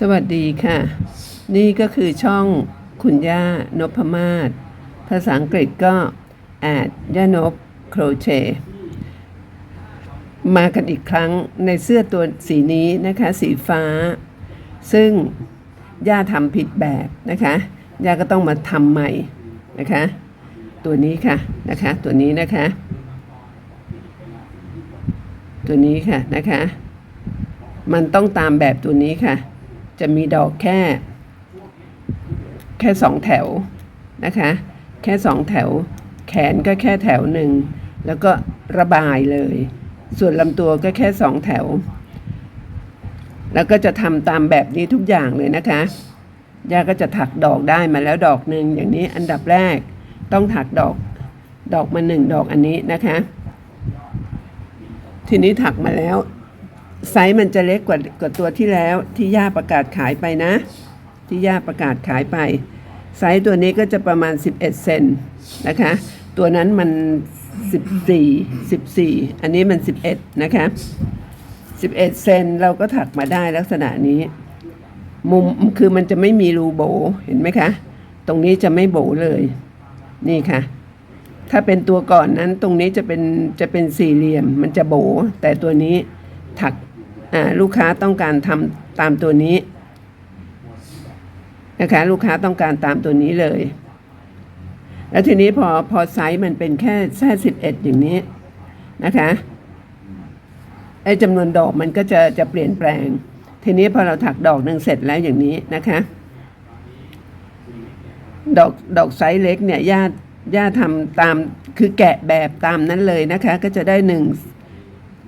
สวัสดีค่ะ นี่ก็คือช่องคุณย่านพมาศภาษาอังกฤษก็แอดย่านพโครเชมากันอีกครั้งในเสื้อตัวสีนี้นะคะ สีฟ้า ซึ่งย่าทำผิดแบบนะคะ ย่าก็ต้องมาทำใหม่นะคะ ตัวนี้ค่ะนะคะ ตัวนี้นะคะ ตัวนี้ค่ะนะคะ มันต้องตามแบบตัวนี้ค่ะ จะมีดอกแค่ แค่สองแถวนะคะ แค่สองแถว แขนก็แค่แถวหนึ่ง แล้วก็ระบายเลย ส่วนลำตัวก็แค่สองแถว แล้วก็จะทำตามแบบนี้ทุกอย่างเลยนะคะย่าก็จะถักดอกได้มาแล้วดอกหนึ่งอย่างนี้อันดับแรกต้องถักดอกดอกมาหนึ่งดอกอันนี้นะคะ ทีนี้ถักมาแล้ว ไซส์มันจะเล็กกว่ากว่าตัวที่แล้วที่ย่าประกาศขายไปนะ ที่ย่าประกาศขายไป ไซส์ตัวนี้ก็จะประมาณ 11 เซนนะคะ ตัวนั้นมัน 14 14 อันนี้มัน 11 นะคะ 11 เซนเราก็ถักมาได้ลักษณะนี้ มุมคือมันจะไม่มีรูโบเห็นไหมคะ ตรงนี้จะไม่โบเลย นี่ค่ะถ้าเป็นตัวก่อนนั้นตรงนี้จะเป็นจะเป็นสี่เหลี่ยมมันจะโบ แต่ตัวนี้ถัก ลูกค้าต้องการทำตามตัวนี้นะคะลูกค้าต้องการตามตัวนี้เลย แล้วทีนี้พอพอไซส์มันเป็นแค่แค่สิบเอ็ดอย่างนี้นะคะไอ้จำนวนดอกมันก็จะจะเปลี่ยนแปลง ทีนี้พอเราถักดอกหนึ่งเสร็จแล้วอย่างนี้นะคะ ดอกดอกไซส์เล็กเนี่ยย่าย่าทำตามคือแกะแบบตามนั้นเลยนะคะ ก็จะได้หนึ่ง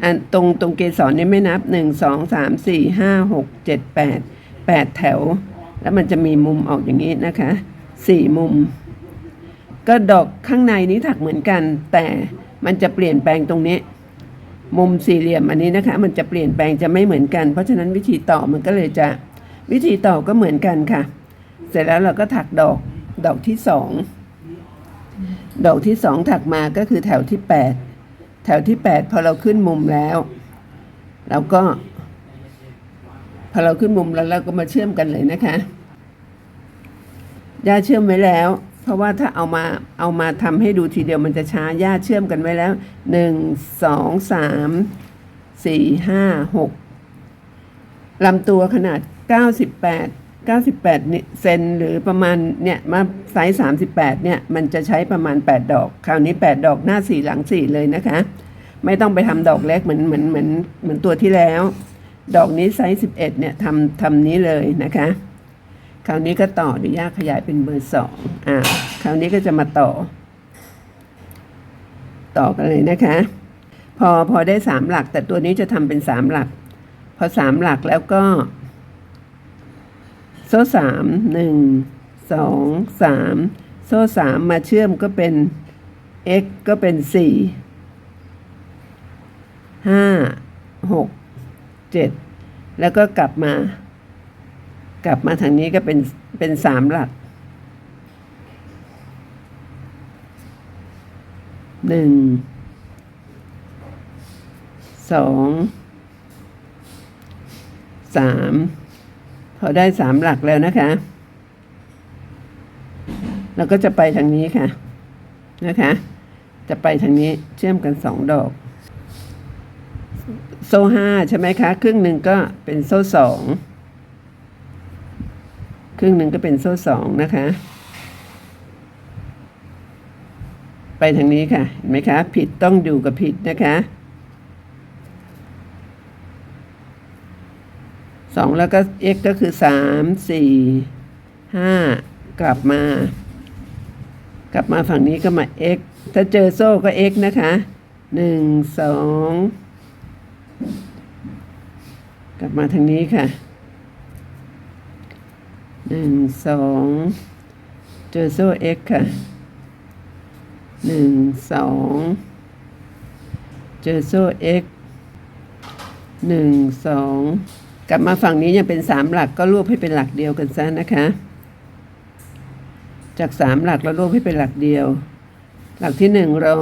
อันตรงตรงเกสรนี่ไม่นับหนึ่งสองสามสี่ห้าหกเจ็ดแปดแปดแถว แล้วมันจะมีมุมออกอย่างนี้นะคะสี่มุม ก็ดอกข้างในนี้ถักเหมือนกัน แต่มันจะเปลี่ยนแปลงตรงนี้ มุมสี่เหลี่ยมอันนี้นะคะ มันจะเปลี่ยนแปลงจะไม่เหมือนกัน เพราะฉะนั้นวิธีต่อมันก็เลยจะวิธีต่อก็เหมือนกันค่ะ เสร็จแล้วเราก็ถักดอกดอกที่สองดอกที่สองถักมาก็คือแถวที่แปด แถวที่แปดพอเราขึ้นมุมแล้วเราก็ พอเราขึ้นมุมแล้วเราก็มาเชื่อมกันเลยนะคะย่าเชื่อมไว้แล้ว เพราะว่าถ้าเอามาเอามาทำให้ดูทีเดียวมันจะช้าย่าเชื่อมกันไว้แล้วหนึ่งสองสามสี่ห้าหกลำตัวขนาดเก้าสิบแปด 98เซนหรือประมาณเนี่ยมาไซส์38เนี่ยมันจะใช้ประมาณ 8 ดอก คราวนี้ 8 ดอกหน้าสี่หลังสี่เลยนะคะ ไม่ต้องไปทำดอกเล็กเหมือนเหมือนเหมือนเหมือนตัวที่แล้ว ดอกนี้ไซส์11เนี่ยทำทำนี้เลยนะคะ คราวนี้ก็ต่อเดี๋ยวยากขยายเป็นเบอร์สองอ่าคราวนี้ก็จะมาต่อ ต่อกันเลยนะคะ พอพอได้สามหลัก แต่ตัวนี้จะทำเป็นสามหลัก พอสามหลักแล้วก็ ซ่สามหนึ่งสองสามโซ่สามมาเชื่อมก็เป็น x ก็เป็นสี่ห้าหกเจ็ดแล้วก็กลับมา กลับมาทางนี้ก็เป็นเป็นสามหลักหนึ่งสองสาม พอได้สามหลักแล้วนะคะ เราก็จะไปทางนี้ค่ะนะคะ จะไปทางนี้เชื่อมกันสองดอก โซ่ห้าใช่ไหมคะ ครึ่งหนึ่งก็เป็นโซ่สองครึ่งหนึ่งก็เป็นโซ่สองนะคะ ไปทางนี้ค่ะเห็นไหมคะ ผิดต้องอยู่กับผิดนะคะ สองแล้วก็ x ก็คือสามสี่ห้ากลับมา กลับมาฝั่งนี้ก็มา x ถ้าเจอโซ่ก็ x นะคะหนึ่งสองกลับมาทางนี้ค่ะหนึ่งสองเจอโซ่ x ค่ะหนึ่งสองเจอโซ่ x หนึ่งสอง กลับมาฝั่งนี้ยังเป็นสามหลักก็รวบให้เป็นหลักเดียวกันซะนะคะ จากสามหลักแล้วรวบให้เป็นหลักเดียว หลักที่หนึ่งรอ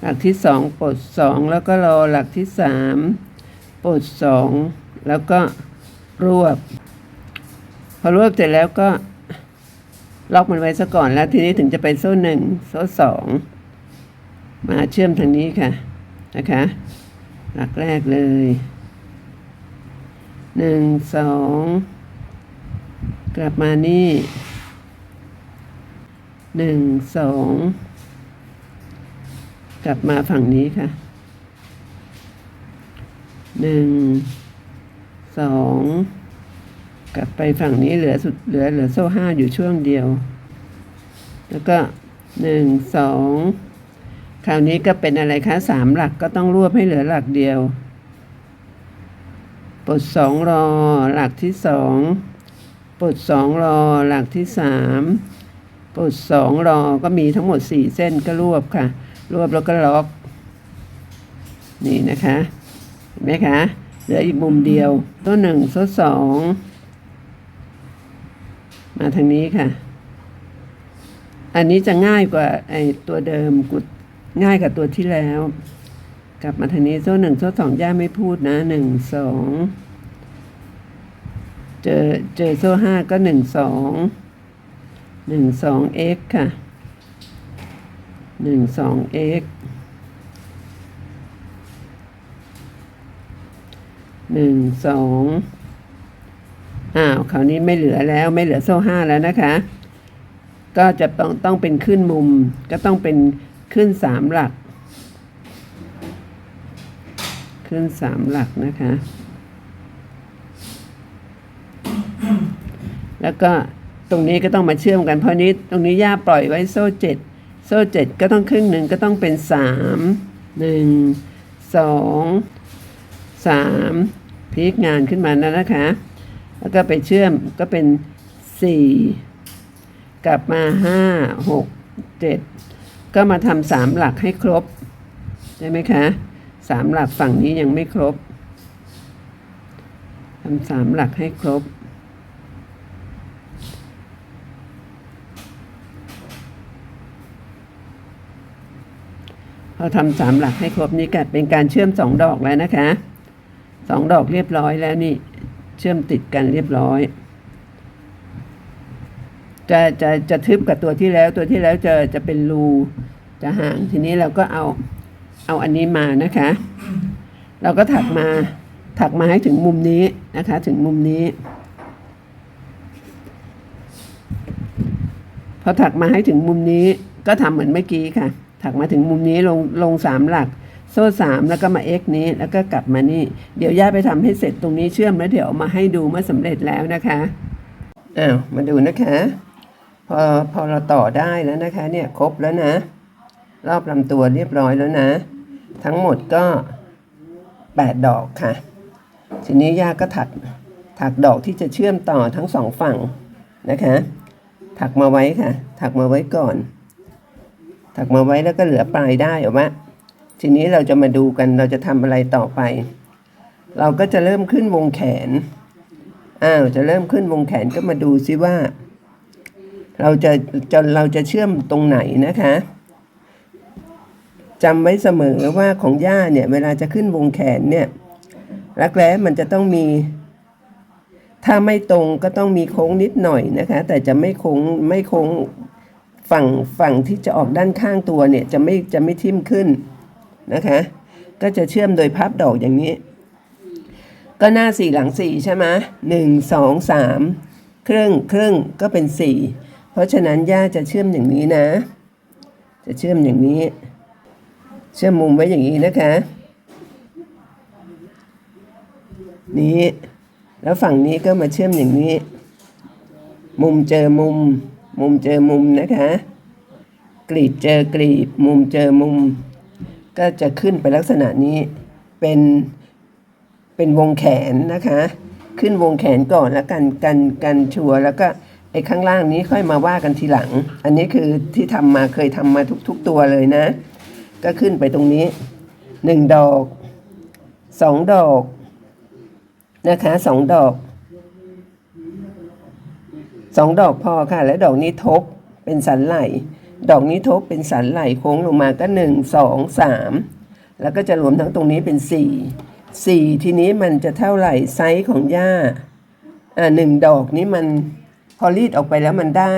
หลักที่สองปลดสองแล้วก็รอหลักที่สามปลดสองแล้วก็รวบ พอรวบเสร็จแล้วก็ล็อกมันไว้ซะก่อนแล้วทีนี้ถึงจะไปโซ่หนึ่งโซ่สองมาเชื่อมทางนี้ค่ะนะคะ หลักแรกเลย หนึ่งสองกลับมานี่หนึ่งสองกลับมาฝั่งนี้ค่ะหนึ่งสองกลับไปฝั่งนี้เหลือสุดเหลือเหลือโซ่ห้าอยู่ช่วงเดียว แล้วก็หนึ่งสองคราวนี้ก็เป็นอะไรคะสามหลักก็ต้องรวบให้เหลือหลักเดียว ปลดสองรอหลักที่สองปลดสองรอหลักที่สามปลดสองรอก็มีทั้งหมดสี่เส้นก็รวบค่ะ รวบแล้วก็ล็อก นี่นะคะเห็นไหมคะเหลืออีกมุมเดียวตัวหนึ่งตัวสองมาทางนี้ค่ะ อันนี้จะง่ายกว่าไอ้ตัวเดิมกุดง่ายกว่าตัวที่แล้ว กลับมาทางนี้โซ่หนึ่งโซ่สองย่าไม่พูดนะหนึ่งสองเจอเจอโซ่ห้าก็หนึ่งสองหนึ่งสองเอ็กค่ะหนึ่งสองเอ็กหนึ่งสองอ้าวคราวนี้ไม่เหลือแล้วไม่เหลือโซ่ห้าแล้วนะคะ ก็จะต้องต้องเป็นขึ้นมุมก็ต้องเป็นขึ้นสามหลัก ขึ้นสามหลักนะคะ แล้วก็ตรงนี้ก็ต้องมาเชื่อมกันเพราะนี้ตรงนี้ย่าปล่อยไว้โซ่เจ็ดโซ่เจ็ดก็ต้องครึ่งหนึ่งก็ต้องเป็นสามหนึ่งสองสามพลิกงานขึ้นมาแล้วนะคะ แล้วก็ไปเชื่อมก็เป็นสี่กลับมาห้าหกเจ็ดก็มาทำสามหลักให้ครบ ใช่ไหมคะ สามหลักฝั่งนี้ยังไม่ครบทำสามหลักให้ครบ พอทำสามหลักให้ครบนี่ก็เป็นการเชื่อมสองดอกแล้วนะคะสองดอกเรียบร้อยแล้วนี่ เชื่อมติดกันเรียบร้อยจะจะจะทึบกับตัวที่แล้วตัวที่แล้วจะจะเป็นรูจะห่างทีนี้เราก็เอา เอาอันนี้มานะคะ เราก็ถักมาถักมาให้ถึงมุมนี้นะคะ ถึงมุมนี้ พอถักมาให้ถึงมุมนี้ก็ทำเหมือนเมื่อกี้ค่ะ ถักมาถึงมุมนี้ลงลงสามหลัก โซ่สามแล้วก็มาเอ็กนี้แล้วก็กลับมานี่ เดี๋ยวย่าไปทำให้เสร็จตรงนี้เชื่อมแล้วเดี๋ยวมาให้ดูเมื่อสำเร็จแล้วนะคะอ้าวมาดูนะคะ พอพอเราต่อได้แล้วนะคะ เนี่ยครบแล้วนะ รอบลำตัวเรียบร้อยแล้วนะ ทั้งหมดก็แปดอกค่ะ ทีนี้ย่าก็ถักถักดอกที่จะเชื่อมต่อทั้งสองฝั่งนะคะ ถักมาไว้ค่ะ ถักมาไว้ก่อน ถักมาไว้แล้วก็เหลือปลายได้ออกมาทีนี้เราจะมาดูกันเราจะทำอะไรต่อไป เราก็จะเริ่มขึ้นวงแขนอ้าวจะเริ่มขึ้นวงแขนก็มาดูซิว่า เราจะจะเราจะเชื่อมตรงไหนนะคะ จำไว้เสมอว่าของย่าเนี่ยเวลาจะขึ้นวงแขนเนี่ยรักแร้มันจะต้องมี ถ้าไม่ตรงก็ต้องมีโค้งนิดหน่อยนะคะ แต่จะไม่โค้งไม่โค้งฝั่งฝั่งที่จะออกด้านข้างตัวเนี่ยจะไม่จะไม่ทิ่มขึ้นนะคะ ก็จะเชื่อมโดยพับดอกอย่างนี้ ก็หน้าสี่หลังสี่ใช่ไหมหนึ่งสองสามครึ่งครึ่งก็เป็นสี่เพราะฉะนั้นย่าจะเชื่อมอย่างนี้นะ จะเชื่อมอย่างนี้ เชื่อมมุมไว้อย่างนี้นะคะ นี้แล้วฝั่งนี้ก็มาเชื่อมอย่างนี้ มุมเจอมุม มุมเจอมุมนะคะ กรีบเจอกรีบมุมเจอมุม ก็จะขึ้นไปลักษณะนี้เป็นเป็นวงแขนนะคะ ขึ้นวงแขนก่อนแล้วกันกันกันชัวแล้วก็ไอ้ข้างล่างนี้ค่อยมาว่ากันทีหลัง อันนี้คือที่ทำมาเคยทำมาทุก ๆ ตัวเลยนะ ก็ขึ้นไปตรงนี้หนึ่งดอกสองดอกนะคะสองดอกสองดอกพอค่ะ แล้วดอกนี้ทบเป็นสันไหลดอกนี้ทบเป็นสันไหลโค้งลงมาก็หนึ่งสองสามแล้วก็จะรวมทั้งตรงนี้เป็นสี่สี่ทีนี้มันจะเท่าไหร่ไซส์ของหญ้าอ่าหนึ่งดอกนี้มันพอรีดออกไปแล้วมันได้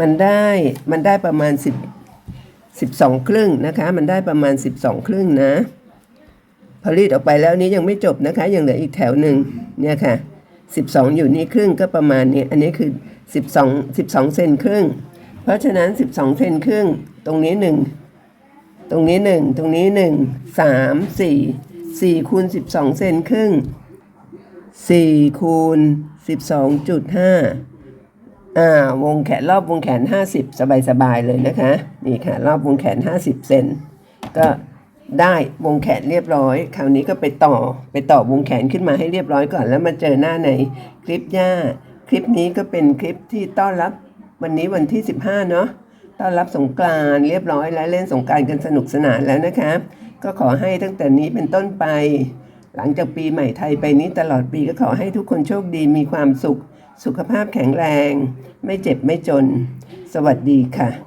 มันได้มันได้ประมาณสิบ สิบสองครึ่งนะคะ มันได้ประมาณสิบสองครึ่งนะ พอรีดออกไปแล้วนี้ยังไม่จบนะคะ ยังเหลืออีกแถวหนึ่งเนี่ยค่ะสิบสองอยู่นี่ครึ่งก็ประมาณนี้ อันนี้คือสิบสองสิบสองเซนครึ่ง เพราะฉะนั้นสิบสองเซนครึ่ง ตรงนี้หนึ่งตรงนี้หนึ่งตรงนี้หนึ่งสามสี่สี่คูณสิบสองเซนครึ่งสี่คูณสิบส อ่าวงแขนรอบวงแขน 50 สบายๆเลยนะคะ นี่ค่ะ รอบวงแขน 50 เซนก็ได้วงแขนเรียบร้อย คราวนี้ก็ไปต่อไปต่อวงแขนขึ้นมาให้เรียบร้อยก่อนแล้วมาเจอหน้าในคลิปย่า คลิปนี้ก็เป็นคลิปที่ต้อนรับวันนี้วันที่ 15 เนาะต้อนรับสงกรานเรียบร้อยแล้วเล่นสงกรานกันสนุกสนานแล้วนะคะ ก็ขอให้ตั้งแต่นี้เป็นต้นไป หลังจากปีใหม่ไทยไปนี้ตลอดปีก็ขอให้ทุกคนโชคดีมีความสุข สุขภาพแข็งแรง ไม่เจ็บไม่จน สวัสดีค่ะ